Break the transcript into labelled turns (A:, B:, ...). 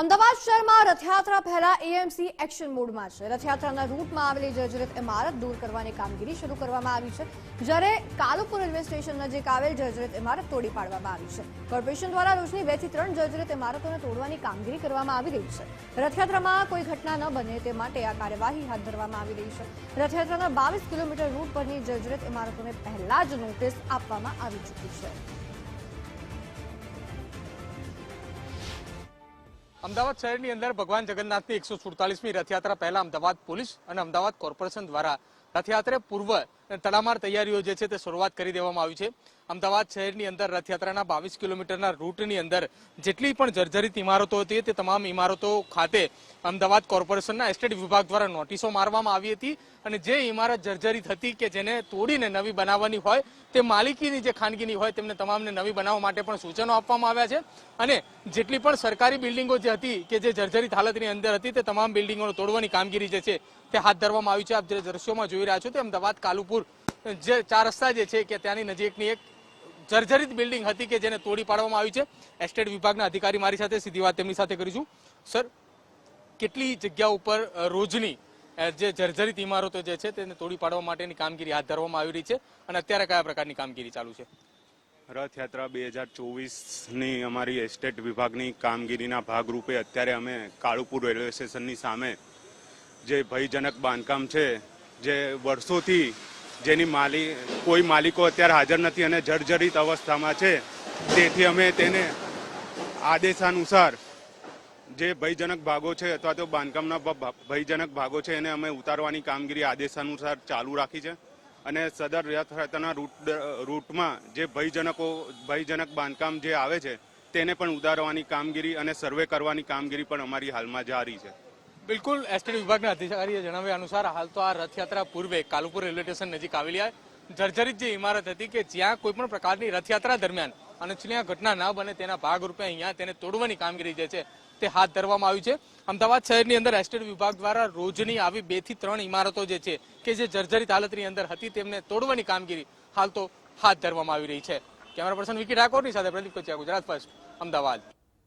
A: અમદાવાદ શહેરમાં રથયાત્રા પહેલા AMC action મોડમાં છે. રથયાત્રાના રૂટમાં આવેલી જર્જરિત ઇમારત દૂર કરવાની કામગીરી શરૂ કરવામાં આવી છે. જ્યારે કાલુપુર રેલવે સ્ટેશન નજીક આવેલ જર્જરિત ઇમારત તોડી પાડવામાં આવી છે. કોર્પોરેશન દ્વારા રોજની બેથી ત્રણ જર્જરિત ઇમારતોને તોડવાની કામગીરી કરવામાં આવી રહી છે. રથયાત્રામાં કોઈ ઘટના ન બને તે માટે આ કાર્યવાહી હાથ ધરવામાં આવી રહી છે. રથયાત્રાના બાવીસ કિલોમીટર રૂટ પરની જર્જરિત ઇમારતોને પહેલા જ નોટિસ આપવામાં આવી ચૂકી છે.
B: અમદાવાદ શહેરની અંદર ભગવાન જગન્નાથની એકસો સુડતાલીસમી રથયાત્રા પહેલા અમદાવાદ પોલીસ અને અમદાવાદ કોર્પોરેશન દ્વારા રથયાત્રા પૂર્વ તડામાર તૈયારીઓ જે છે તે શરૂઆત કરી દેવામાં આવી છે. અમદાવાદ શહેરની અંદર રથયાત્રાના બાવીસ કિલોમીટરના રૂટની અંદર જેટલી પણ જર્જરિત ઇમારતો હતી તે તમામ ઇમારતો ખાતે અમદાવાદ કોર્પોરેશનના એસ્ટેટ વિભાગ દ્વારા નોટિસો મારવામાં આવી હતી અને જે ઇમારત જર્જરિત હતી કે જેને તોડીને નવી બનાવવાની હોય તે માલિકીની જે ખાનગીની હોય તેમને તમામને નવી બનાવવા માટે પણ સૂચનો આપવામાં આવ્યા છે. અને જેટલી પણ સરકારી બિલ્ડિંગો જે હતી કે જે જર્જરિત હાલતની અંદર હતી તે તમામ બિલ્ડિંગોને તોડવાની કામગીરી જે છે તે હાથ ધરવામાં આવી છે. આપ જે દ્રશ્યોમાં જોઈ રહ્યા છો તે અમદાવાદ કાલુપુર જે ચાર રસ્તા જે છે કે ત્યાંની નજીકની એક જર્જરિત બિલ્ડિંગ હતી કે જેને તોડી પાડવામાં આવી છે. એસ્ટેટ વિભાગના અધિકારી મારી સાથે સીધી વાત તેમની સાથે કરીશું. સર, કેટલી જગ્યા ઉપર રોજની જે જર્જરિત ઇમારતો જે છે તેને તોડી પાડવા માટેની કામગીરી હાથ ધરવામાં આવી રહી છે અને અત્યારે કયા પ્રકારની કામગીરી ચાલુ છે?
C: રથયાત્રા બે હજાર ચોવીસની અમારી એસ્ટેટ વિભાગની કામગીરીના ભાગરૂપે અત્યારે અમે કાળુપુર રેલવે સ્ટેશનની સામે જે ભયજનક બાંધકામ છે, જે વર્ષોથી જેની માલિક કોઈ માલિકો અત્યારે હાજર નથી અને જર્જરિત અવસ્થામાં છે, તેથી અમે તેને આદેશાનુસાર જે ભયજનક ભાગો છે અથવા તો બાંધકામના ભયજનક ભાગો છે એને અમે ઉતારવાની કામગીરી આદેશાનુસાર ચાલુ રાખી છે અને સદર રથયાત્રાના રૂટ, રૂટમાં જે ભયજનકો, ભયજનક બાંધકામ જે આવે છે, તેને પણ ઉતારવાની કામગીરી અને સર્વે કરવાની કામગીરી પણ અમારી હાલમાં જારી છે.
B: બિલકુલ, એસટી વિભાગના અધિકારીએ જણાવ્યા અનુસાર હાલ તો આ રથયાત્રા પૂર્વે કાલુપુર રેલવે સ્ટેશન નજીક આવેલી જર્જરિત જે ઇમારત હતી કે જ્યાં કોઈ પણ પ્રકારની રથયાત્રા દરમિયાન અનિચ્છનીય ઘટના ન બને તેના ભાગરૂપે અહીંયા તેને તોડવાની કામગીરી જે છે તે હાથ ધરવામાં આવી છે. અમદાવાદ શહેરની અંદર એસ્ટેટ વિભાગ દ્વારા રોજની આવી બેથી ત્રણ ઇમારતો જે છે કે જે જર્જરિત હાલતની અંદર હતી તેમને તોડવાની કામગીરી હાલ તો હાથ ધરવામાં આવી રહી છે. કેમેરા પર્સન વિકી ઠાકોરની સાથે પ્રદીપ કચિયા, ગુજરાત ફર્સ્ટ, અમદાવાદ.